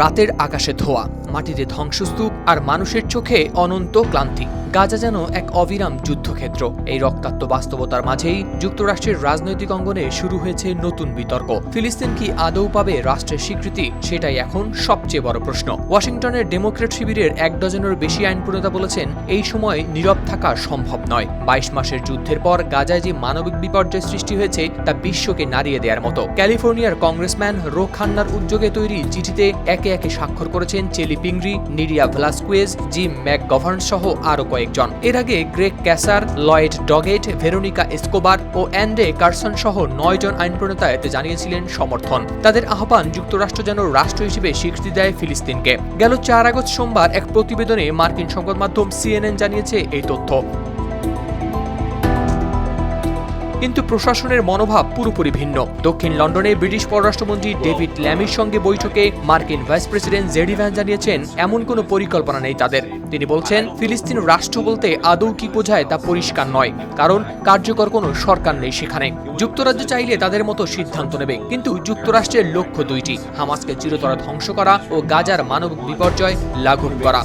রাতের আকাশে ধোয়া মাটিতে ধ্বংসস্তূপ আর মানুষের চোখে অনন্ত ক্লান্তি। গাজা যেন এক অবিরাম যুদ্ধক্ষেত্র। এই রক্তাক্ত বাস্তবতার মাঝেই যুক্তরাষ্ট্রের রাজনৈতিক অঙ্গনে শুরু হয়েছে নতুন বিতর্ক। ফিলিস্তিন কি আদৌ পাবে রাষ্ট্রের স্বীকৃতি? সেটাই এখন সবচেয়ে বড় প্রশ্ন। ওয়াশিংটনের ডেমোক্রেট শিবিরের এক ডজনের বেশি আইন প্রণেতা বলেছেন, এই সময় নীরব থাকা সম্ভব নয়। বাইশ মাসের যুদ্ধের পর গাজায় যে মানবিক বিপর্যয় সৃষ্টি হয়েছে, তা বিশ্বকে নাড়িয়ে দেওয়ার মতো। ক্যালিফোর্নিয়ার কংগ্রেসম্যান রো খান্নার উদ্যোগে তৈরি চিঠিতে একে একে স্বাক্ষর করেছেন Chellie Pingree, Nydia Velazquez, Jim McGovern সহ আরও কয়েকজন এর আগে Greg Casar, Lloyd Doggett Veronica Escobar ও অ্যান্ডে কার্সন সহ নয় জন আইন প্রণেতা এতে জানিয়েছিলেন সমর্থন। তাদের আহ্বান যুক্তরাষ্ট্র যেন রাষ্ট্র হিসেবে স্বীকৃতি দেয় ফিলিস্তিনকে। গেল চার আগস্ট সোমবার এক প্রতিবেদনে মার্কিন সংবাদ মাধ্যম সিএনএন জানিয়েছে এই তথ্য। কিন্তু প্রশাসনের মনোভাব পুরোপুরি ভিন্ন। দক্ষিণ লন্ডনে ব্রিটিশ পররাষ্ট্রমন্ত্রী ডেভিড ল্যামির সঙ্গে বৈঠকে মার্কিন ভাইস প্রেসিডেন্ট জেডি ভ্যান জানিয়েছেন, এমন কোনো পরিকল্পনা নেই তাদের। তিনি বলছেন, ফিলিস্তিন রাষ্ট্র বলতে আদৌ কি বোঝায় তা পরিষ্কার নয়, কারণ কার্যকর কোনো সরকার নেই সেখানে। যুক্তরাজ্য চাইলে তাদের মতো সিদ্ধান্ত নেবে, কিন্তু যুক্তরাষ্ট্রের লক্ষ্য দুইটি, হামাসকে চিরতরা ধ্বংস করা ও গাজার মানব বিপর্যয় লাঘব করা।